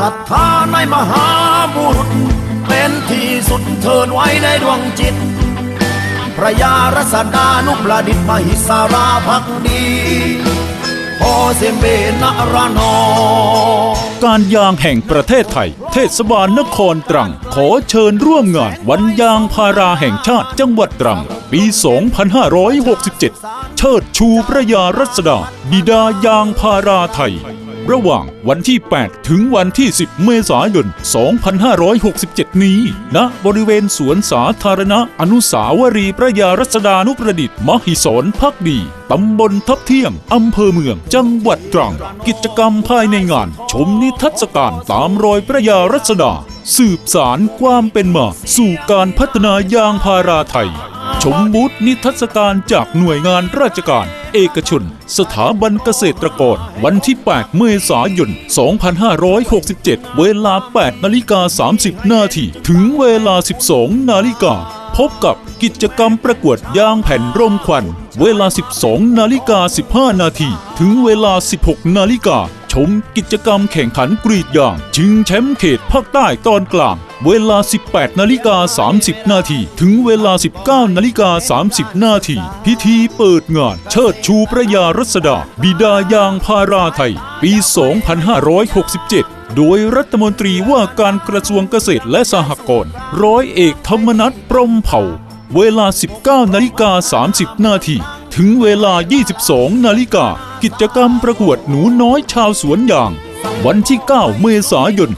ศรัทธาในมหาบุรุษ เป็นที่สุดเทินไว้ในดวงจิต พระยารัศดานุประดิษฐ์มหิสาราพักดีพอเสียงเบนรานอการยางแห่งประเทศไทย เทศบาลนครตรัง ขอเชิญร่วมงานวันยางพาราแห่งชาติจังหวัดตรัง ปี 2567 เชิดชูพระยารัศดาบิดายางพาราไทย ระหว่างวันที่ 8 ถึงวันที่ 10 เมษายน 2567 นี้ณบริเวณสวนสาธารณะอนุสาวรีย์พระยารัศดานุประดิษฐ์ มหิศรพักดี ตำบลทับเที่ยง อำเภอเมือง จังหวัดตรัง กิจกรรมภายในงาน ชมนิทรรศการตามรอยพระยารัศดา สืบสารความเป็นมา สู่การพัฒนายางพาราไทย ชมบูธนิทรรศการจากหน่วยงานราชการ เอกชน สถาบันเกษตรกร วันที่ 8 เมษายน 2567 เวลา 8 นาฬิกา 30 นาทีถึงเวลา 12 นาฬิกา พบกับกิจกรรมประกวดยางแผ่นร่มควัน เวลา 12 นาฬิกา 15 นาทีถึงเวลา 16 นาฬิกา ชมกิจกรรมแข่งขันกรีดยาง ชิงแชมป์เขตภาคใต้ตอนกลาง เวลา 18 นาฬิกา 30 นาทีถึงเวลา 19 นาฬิกา 30 นาทีพิธีเปิดงาน เชิดชูพระยารัศดา บิดายางพาราไทย ปี 2567โดยรัฐมนตรีว่าการกระทรวงเกษตรและสหกรณ์ร้อยเอกธรรมนัฐพรมเผ่า เวลา 19 นาฬิกา 30 นาทีถึงเวลา 22 นาฬิกา กิจกรรมประกวดหนูน้อยชาวสวนยาง วันที่ 9 เมษายน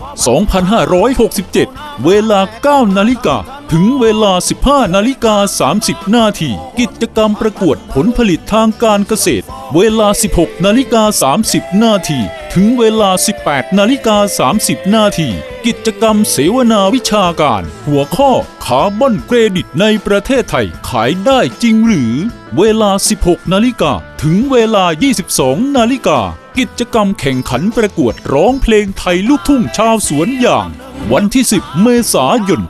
2567 เวลา 9 นาฬิกา ถึงเวลา 15 นาฬิกา 30 นาที กิจกรรมประกวดผลผลิตทางการเกษตร เวลา 16 นาฬิกา 30 นาที ถึงเวลา 18 นาฬิกา 30 นาที กิจกรรมเสวนาวิชาการ หัวข้อคาร์บอนเครดิตในประเทศไทยขายได้จริงหรือ เวลา 16 นาฬิกา ถึงเวลา 22 นาฬิกา กิจกรรมแข่งขันประกวดร้องเพลงไทยลูกทุ่งชาวสวนอย่าง วันที่ 10 เมษายน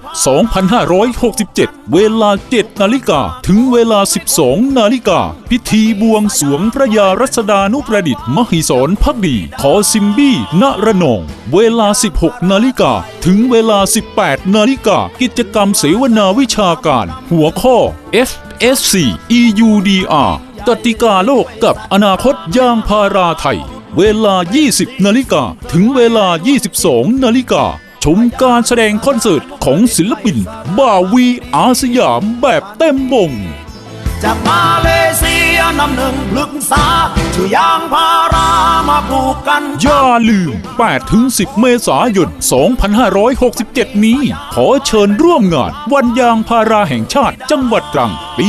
2567 เวลา 7 นาฬิกา ถึงเวลา 12 นาฬิกา พิธีบวงสวงพระยารัศดานุประดิษฐ์มหิศรพักดี ขอซิมบี้ณระนอง เวลา 16 นาฬิกา ถึงเวลา 18 นาฬิกา กิจกรรมเสวนาวิชาการ หัวข้อ FSC EUDR กติกาโลกกับอนาคตยางพาราไทย เวลา 20 นาฬิกา ถึงเวลา 22 นาฬิกา ชมการแสดงคอนเสิร์ตของศิลปิน บาวีอาสยามแบบเต็มวง จากมาเลเซียนำหนึ่งพลึกษาชื่อยางพารามาปลูกกันอย่าลืม8-10 เมษายน 2567 นี้ ขอเชิญร่วมงานวันยางพาราแห่งชาติจังหวัดตรัง ปี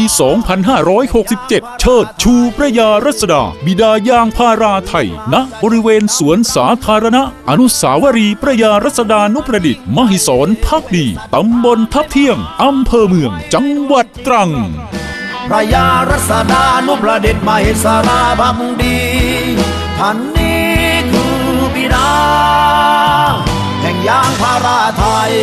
2567 เชิดชูพระยารัศดา บิดายางพาราไทยณบริเวณสวนสาธารณะ อนุสาวรีย์พระยารัศดานุประดิษฐ์ มหิศรพักดี ตำบลทับเที่ยง อำเภอเมือง จังหวัดตรัง พระยารัศดานุประดิษฐ์มหิสราบังดีท่านนี้คือบิดาแห่งยางพาราไทย